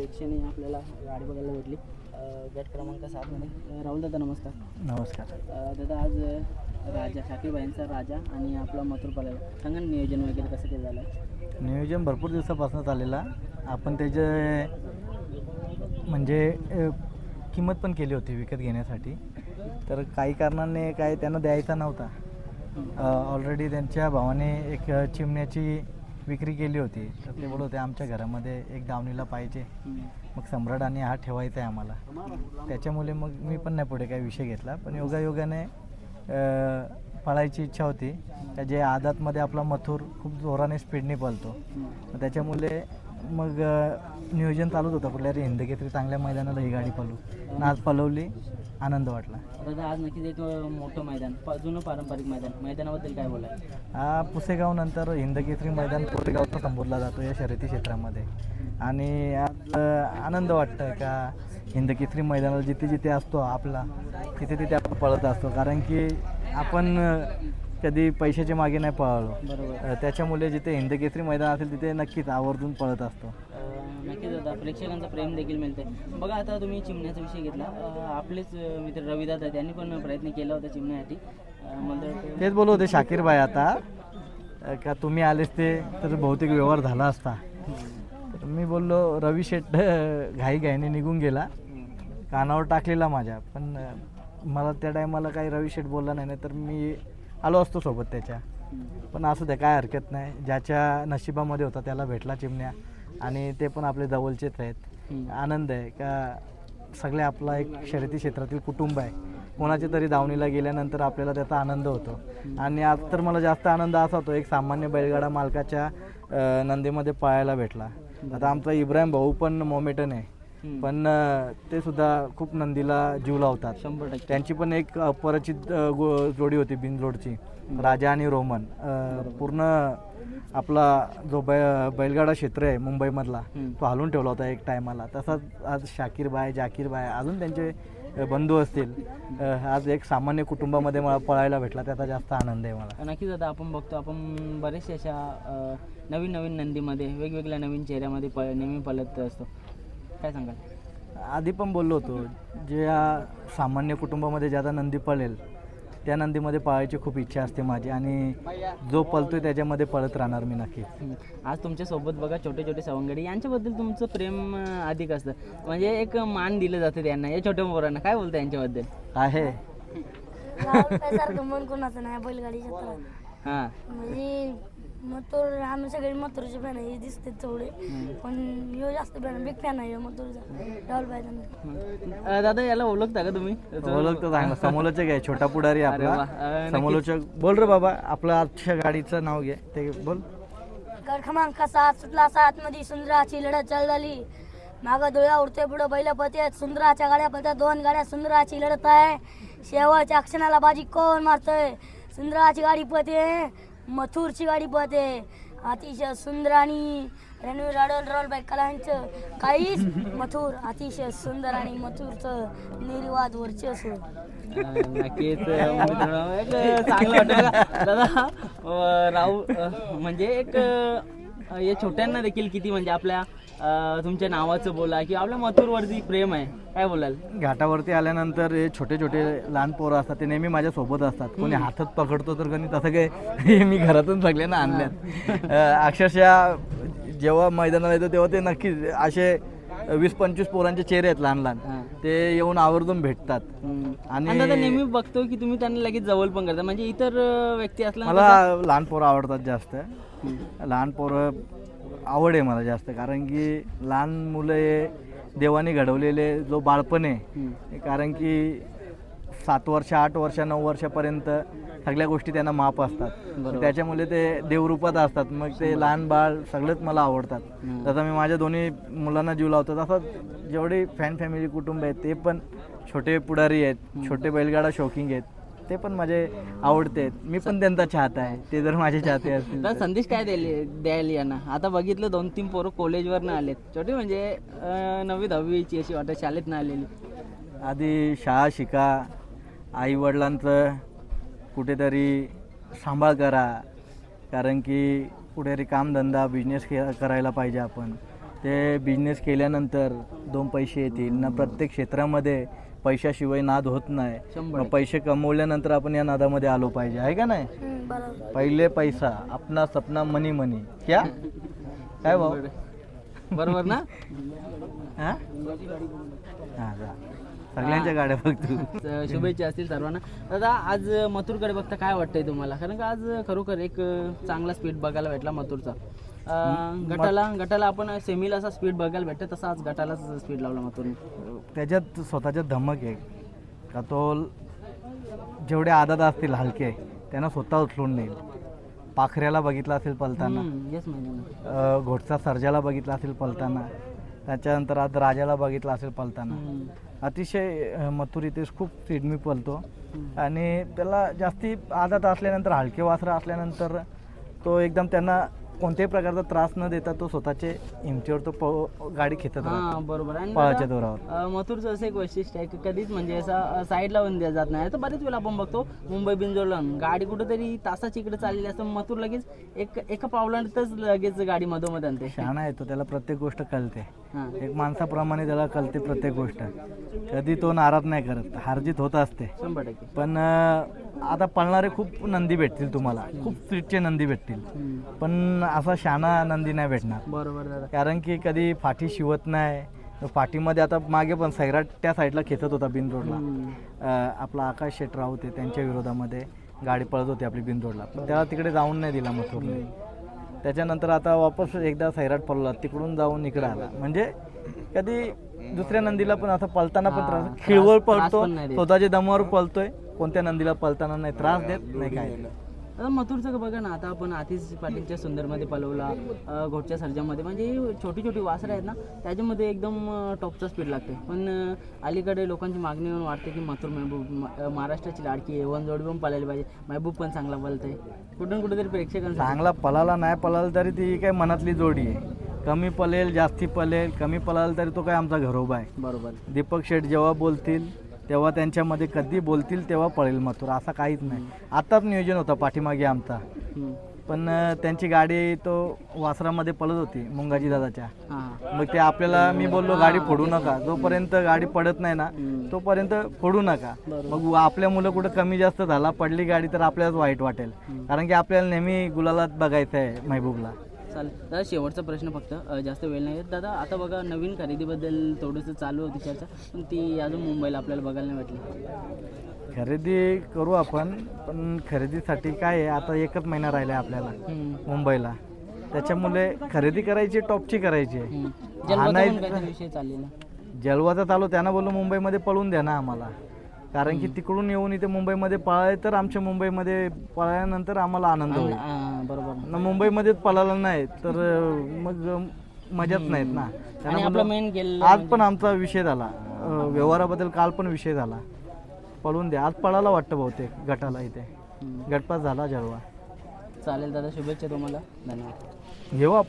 प्रेक्षणी आपल्याला गाडी बघायला भेटली. गट क्रमांक सातमध्ये राहुल दादा नमस्कार. नमस्कार. दादा आज राजा शाकीबाईंचा राजा आणि आपला मथुर पळाला सांगा नियोजन वगैरे कसं केलं झालं? नियोजन भरपूर दिवसापासून चाललेला आपण त्याचे म्हणजे किंमत पण केली होती विकत घेण्यासाठी. तर काही कारणाने काय त्यांना द्यायचा नव्हता. ऑलरेडी त्यांच्या भावाने एक चिमण्याची विक्री केली होती. तर ते बोलत होते आमच्या घरामध्ये एक दावणीला पाहिजे. मग सम्राट आणि हा ठेवायचा आहे आम्हाला. त्याच्यामुळे मग मी पण नाही पुढे काही विषय घेतला. पण योगायोगाने पळायची इच्छा होती. त्या जे आदातमध्ये आपला मथुर खूप जोराने स्पीडने पळतो. त्याच्यामुळे मग नियोजन चालूच होतं. कुठल्या तरी चांगल्या मैदानाला ही गाडी पळू. आज पळवली. आनंद वाटला. दादा आज नक्कीच एक मोठं मैदान प- जुनं पारंपरिक मैदान. मैदानाबद्दल काय बोलाय हा पुसेगाव नंतर हिंदकेसरी मैदान पुसेगावचा संबोधला जातो या शर्यती क्षेत्रामध्ये. आणि आज अ, आनंद वाटतं का हिंदकेसरी मैदानाला जिथे जिथे असतो आपला तिथे तिथे आपण पळत असतो. कारण की आपण अ, कधी पैशाच्या मागे नाही पळालो. बरोबर. अ, त्याच्यामुळे जिथे हिंदकेसरी मैदान असेल तिथे नक्कीच आवर्जून पळत असतो. अ, नक्कीच दादा प्रेक्षकांचं प्रेम देखील मिळते बघा आता तुम्ही चिमण्याचा विषय घेतला. आपलेच मित्र रविदादा त्यांनी पण प्रयत्न केला होता चिमण्यासाठी. मला तेच बोलत होते शाकीर भाई आता का तुम्ही आलेच ते तर बहुतेक व्यवहार झाला असता. तर मी बोललो रवी शेट घाई घाईने निघून गेला. कानावर टाकलेला माझ्या. पण मला त्या टायमाला काही रवी शेट बोलला नाही तर मी आलो असतो सोबत त्याच्या. पण असू द्या काय हरकत नाही. ज्याच्या नशिबामध्ये होता त्याला भेटला चिमण्या. आणि ते पण आपले जवळचेच आहेत. आनंद आहे. का सगळे आपला एक शर्यती क्षेत्रातील कुटुंब आहे. कोणाच्या तरी दावणीला गेल्यानंतर आपल्याला त्याचा आनंद होतो. आणि आज तर मला जास्त आनंद असा होतो एक सामान्य बैलगाडा मालकाच्या नंदीमध्ये पळायला भेटला. आता आमचा इब्राहिम भाऊ पण मोमेटन आहे. पण ते सुद्धा खूप नंदीला जीव लावतात. शंभर त्यांची पण एक अपरिचित जोडी होती बिनजोडची राजा आणि रोमन. पूर्ण आपला जो बै बैलगाडा क्षेत्र आहे मुंबईमधला. तो हलवून ठेवला होता एक टायमाला. तसाच आज शाकीर बाय जाकीर बाय अजून त्यांचे बंधू असतील. आज एक सामान्य कुटुंबामध्ये मला पळायला भेटला त्याचा जास्त आनंद आहे मला. नक्कीच आता आपण बघतो आपण बरेचशा अशा नवीन नवीन नंदीमध्ये वेगवेगळ्या नवीन चेहऱ्यामध्ये प नेहमी पलत असतो. काय सांगाल? आधी पण बोललो होतो ज्या सामान्य कुटुंबामध्ये ज्यादा नंदी पळेल त्या नंदीमध्ये पळायची खूप इच्छा असते माझी आणि जो पळतोय त्याच्यामध्ये पळत राहणार मी नक्की. आज तुमच्यासोबत बघा छोटे छोटे सवंगडी यांच्याबद्दल तुमचं प्रेम अधिक असतं. म्हणजे एक मान दिलं जातं त्यांना या छोट्या पोरांना. काय बोलतं यांच्याबद्दल? आहे. सारखं मन कोणाचं नाही बैलगाडी क्षेत्रात. हां. म्हणजे मथुर आम्ही सगळे मथुरचे फॅन आहे हे दिसते तेवढे. पण ह्यो जास्त फॅन बिग फॅन आहे मथुरचा राहुल भाईचा. अ, दादा याला ओळखता का तुम्ही? ओळखतो चांगला. समोलोचक आहे छोटा पुढारी. आपला. समोलोचक बोल रे बाबा आपलं आजच्या गाडीचं नाव घे. ते बोल. गड क्रमांक सात सुटला सात मध्ये सुंदराची लढत चालू झाली. मागं डोळ्या उडते पुढं बैल पते सुंदराच्या गाड्या पत्या दोन गाड्या सुंदराची लढत आहे. शेवटच्या क्षणाला बाजी कोण मारतोय? सुंदराची गाडी पते मथुरची गाडी पते अतिशय सुंदर आणि रणवीर राडोल रोल बाय कलांचं काहीच मथुर अतिशय सुंदर आणि मथुरचं निर्वाद वर्चस्व. अ, नक्कीच मित्रांनो, एक चांगलं वाटतं दादा राहू म्हणजे एक या छोट्यांना देखील किती म्हणजे आपल्या अ, तुमच्या नावाचं बोला किंवा आपल्या मथुरवरती प्रेम आहे. काय बोलाल? घाटावरती आल्यानंतर हे छोटे छोटे लहान पोरं असतात ते नेहमी माझ्या सोबत असतात. कोणी हातात पकडतो तर कोणी तसं काही मी घरातून सगळ्यांना आणल्यात. अं, अक्षरशः जेव्हा मैदानाला येतो तेव्हा ते नक्कीच असे वीस पंचवीस पोरांचे चेहरे आहेत लहान हा. लहान ते येऊन आवर्जून भेटतात. हम्म. आणि- आणि दादा नेहमी बघतो की तुम्ही त्यांना लगेच जवळ पण करता. म्हणजे इतर अ, व्यक्ती असला मला लहान पोरं आवडतात जास्त. लहान पोरं आवड आहे मला जास्त कारण की लहान मुलं हे देवाने घडवलेले जो बाळपण आहे कारण की सात वर्ष आठ वर्ष नऊ वर्षापर्यंत सगळ्या गोष्टी त्यांना माप असतात. त्याच्यामुळे ते देवरूपात असतात. मग ते लहान बाळ सगळंच मला आवडतात. जसं मी माझ्या दोन्ही मुलांना जीव लावतो. तसं जेवढे फॅन फॅमिली कुटुंब आहेत ते पण छोटे पुढारी आहेत छोटे बैलगाडा शौकिंग आहेत. ते पण माझे आवडते मी पण त्यांचा चाहता आहे. ते जर माझे चाहते असतील दादा संदेश काय द्यायला द्यायला यांना? आता बघितलं दोन तीन पोरं कॉलेजवरनं आलेत. छोटे म्हणजे अ, नववी दहावीची अशी वाटत शाळेतनं आलेली. आधी शाळा शिका आईवडिलांचं कुठेतरी सांभाळ करा. कारण की कुठेतरी कामधंदा बिझनेस के करायला पाहिजे आपण. ते बिझनेस केल्यानंतर दोन पैसे येतील. ना प्रत्येक क्षेत्रामध्ये पैशाशिवाय नाद होत नाही. मग पैसे कमवल्यानंतर आपण या नादामध्ये आलो पाहिजे आहे का नाही? हम्म, बरोबर. पहिले पैसा आपला सपना मनी मनी. क्या? काय भाऊ? बरोबर ना? हा? हा, जा. सगळ्यांच्या गाड्या बघ तू. तर शुभेच्छा असतील सर्वांना. दादा आज मथुरकडे बघता काय वाटतंय तुम्हाला? कारण का आज खरोखर एक चांगला स्पीड बघायला भेटला मथुरचा. अं, गटाला गटाला आपण सेमीला असा स्पीड बघायला भेटतं तसा आज गटालाच स्पीड लावला मथुरने त्याच्यात स्वतःच्या धमक आहे. का तो जेवढे आदात असतील हलके त्यांना स्वतः उचलून नेईल. पाखऱ्याला बघितलं असेल पलताना. येस माहिती अ, घोटचा सर्जाला बघितला असेल पलताना. त्याच्यानंतर आज राजाला बघितला असेल पलताना. अतिशय अ, मथुर इथे खूप सिडमी पलतो. आणि त्याला जास्ती आदत असल्यानंतर हलके वासरं असल्यानंतर तो एकदम त्यांना कोणत्याही प्रकारचा त्रास न देता तो स्वतःचे हिमतीवर तो प गाडी खेचत राहतो. हा बरोबर. आणि पळाच्या दादा, दोरावर अं, मथुरचं असं एक वैशिष्ट्य आहे की कधीच म्हणजे असा साईडला वन दिला जात नाही. तर बरेच वेळा आपण बघतो मुंबई बिंजोरला गाडी कुठेतरी तासाची इकडे चाललेली असतं मथुर लगेच एक एका पावलांतच लगेच गाडी मधोमध आणते. शहाणा येतो त्याला प्रत्येक गोष्ट कळते. एक माणसाप्रमाणे त्याला कळते प्रत्येक गोष्ट. कधी तो नाराज नाही करत हारजीत होत असते. शंभर टक्के. पण अं, आता पळणारे खूप नंदी भेटतील तुम्हाला. खूप स्ट्रीटचे नंदी भेटतील. पण असा शाना नंदी नाही भेटणार. बरोबर दादा. कारण की कधी फाटी शिवत नाही. फाटीमध्ये आता मागे पण सैराट त्या साईडला खेचत होता बिन रोडला. अं, आपला आकाश शेट होते त्यांच्या विरोधामध्ये गाडी पळत होती आपली बिन रोडला. पण त्याला तिकडे जाऊन नाही दिला मथुरने. त्याच्यानंतर आता वापस एकदा सैराट पळला तिकडून जाऊन इकडे आला म्हणजे कधी दुसऱ्या नंदीला पण असं पळताना पण त्रास खिळवळ पळतो. स्वतःच्या दमावर पळतोय कोणत्या नंदीला पळताना नाही त्रास देत नाही काय. आता मथुरचं बघा ना आता आपण आतिश पाटीलच्या सुंदरमध्ये पलवला घोटच्या सर्जामध्ये. म्हणजे छोटी छोटी वासरं आहेत ना त्याच्यामध्ये एकदम टॉपचा स्पीड लागते पण अलीकडे लोकांची मागणी येऊन वाटते की मथुर महबूब महाराष्ट्राची लाडकी आहे. वन जोडी पण पळायला पाहिजे. महबूब पण चांगला पळतंय. कुठून कुठेतरी प्रेक्षकांसाठी. चांगला पळाला नाही पळाला तरी ती काय मनातली जोडी आहे. कमी पळेल जास्ती पळेल. कमी पळाला तरी तो काय आमचा घरोबा आहे. बरोबर. दीपक शेठ जेव्हा बोलतील तेव्हा त्यांच्यामध्ये कधी बोलतील तेव्हा पळेल मथुर असा काहीच नाही. आताच नियोजन होता पाठीमागे आमचा. पण त्यांची गाडी तो वासरामध्ये पळत होती मुंगाजी दादाच्या. मग ते आपल्याला मी बोललो गाडी फोडू नका. जोपर्यंत गाडी पडत नाही ना तोपर्यंत फोडू नका. मग आपल्या मुलं कुठं कमी जास्त झाला पडली गाडी तर आपल्यालाच वाईट वाटेल. कारण की आपल्याला नेहमी गुलालात बघायचं आहे महबूबला. चालेल. दादा शेवटचा प्रश्न फक्त जास्त वेळ नाही. दादा आता बघा नवीन खरेदीबद्दल थोडंसं चालू होती चर्चा पण ती अजून मुंबईला आपल्याला बघायला नाही भेटली. खरेदी करू आपण पण खरेदीसाठी काय आहे आता एकच महिना राहिला आहे आपल्याला. मुंबईला. त्याच्यामुळे खरेदी करायची टॉपची करायची आहे. जलवाचा चालू त्यांना बोललो मुंबईमध्ये पळून द्या ना आम्हाला. कारण की तिकडून येऊन इथे मुंबईमध्ये पळाले तर आमच्या मुंबईमध्ये पळाल्यानंतर आम्हाला आनंद होईल. बरोबर. न मुंबईमध्येच पळाला नाही तर मग मजाच नाहीत ना. आज पण आमचा विषय झाला. व्यवहाराबद्दल काल पण विषय झाला. पळून द्या. आज पळायला वाटतं बहुतेक गटाला इथे. गटपास झाला जलवा चालेल दादा शुभेच्छा तुम्हाला. धन्यवाद. घेऊ आपण.